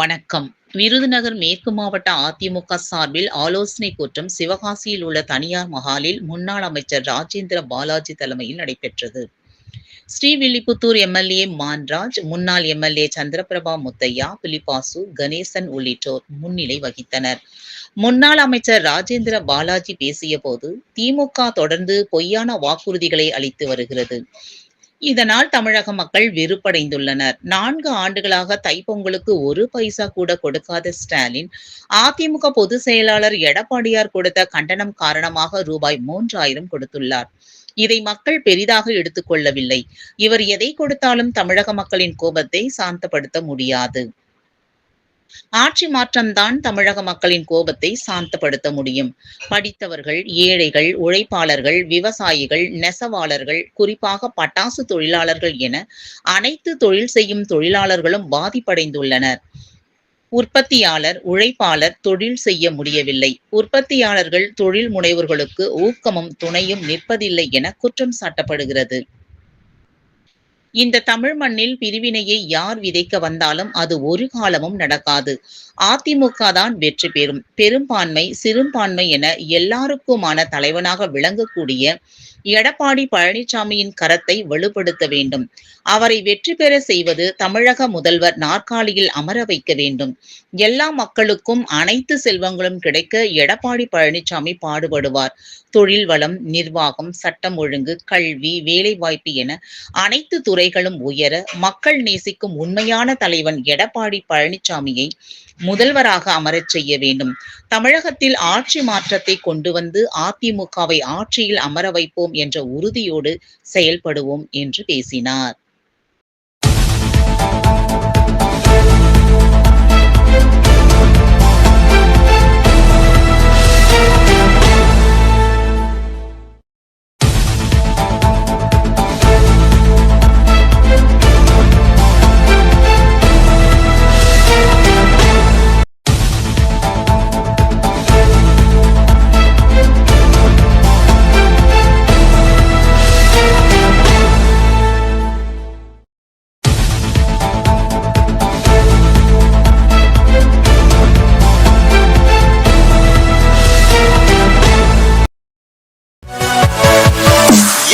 வணக்கம். விருதுநகர் மேற்கு மாவட்ட அதிமுக சார்பில் ஆலோசனை கூட்டம் சிவகாசியில் உள்ள தனியார் மகாலில் முன்னாள் அமைச்சர் ராஜேந்திர பாலாஜி தலைமையில் நடைபெற்றது. ஸ்ரீவில்லிபுத்தூர் எம்எல்ஏ மான்ராஜ் முன்னாள் எம்எல்ஏ சந்திரபிரபா முத்தையா பிலிபாசு கணேசன் உள்ளிட்டோர் முன்னிலை வகித்தனர். முன்னாள் அமைச்சர் ராஜேந்திர பாலாஜி பேசிய போது திமுக தொடர்ந்து பொய்யான வாக்குறுதிகளை அளித்து வருகிறது. இதனால் தமிழக மக்கள் வெறுப்படைந்துள்ளனர் நான்கு ஆண்டுகளாக தைப்பொங்கலுக்கு ஒரு பைசா கூட கொடுக்காத ஸ்டாலின் அதிமுக பொதுச் செயலாளர் எடப்பாடியார் கொடுத்த கண்டனம் காரணமாக ரூபாய் மூன்றாயிரம் கொடுத்துள்ளார். இதை மக்கள் பெரிதாக எடுத்துக்கொள்ளவில்லை. இவர் எதை கொடுத்தாலும் தமிழக மக்களின் கோபத்தை சாந்தப்படுத்த முடியாது. ஆட்சி மாற்றம்தான் தமிழக மக்களின் கோபத்தை சாந்தப்படுத்த முடியும். படித்தவர்கள் ஏழைகள் உழைப்பாளர்கள் விவசாயிகள் நெசவாளர்கள் குறிப்பாக பட்டாசு தொழிலாளர்கள் என அனைத்து தொழில் செய்யும் தொழிலாளர்களும் பாதிப்படைந்துள்ளனர். உற்பத்தியாளர் உழைப்பாளர் தொழில் செய்ய முடியவில்லை. உற்பத்தியாளர்கள் தொழில் முனைவோர்களுக்கு ஊக்கமும் துணையும் நிற்பதில்லை என குற்றம் சாட்டப்படுகிறது. இந்த தமிழ் மண்ணில் பிரிவினையை யார் விதைக்க வந்தாலும் அது ஒரு காலமும் நடக்காது. அதிமுக தான் வெற்றி பெறும். பெரும்பான்மை சிறுபான்மை என எல்லாருக்குமான தலைவனாக விளங்கக்கூடிய எடப்பாடி பழனிசாமியின் கரத்தை வலுப்படுத்த வேண்டும். அவரை வெற்றி பெற செய்வது தமிழக முதல்வர் நாற்காலியில் அமர வைக்க வேண்டும். எல்லா மக்களுக்கும் அனைத்து செல்வங்களும் கிடைக்க எடப்பாடி பழனிசாமி பாடுபடுவார். தொழில் வளம் நிர்வாகம் சட்டம் ஒழுங்கு கல்வி வேலைவாய்ப்பு என அனைத்து துறை துறைகளும் உயர மக்கள் நேசிக்கும் உண்மையான தலைவன் எடப்பாடி பழனிசாமியை முதல்வராக அமரச் செய்ய வேண்டும். தமிழகத்தில் ஆட்சி மாற்றத்தை கொண்டு வந்து அதிமுகவை ஆட்சியில் அமர வைப்போம் என்ற உறுதியோடு செயல்படுவோம் என்று பேசினார்.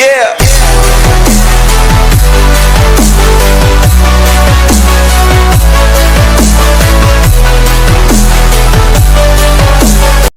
Yeah.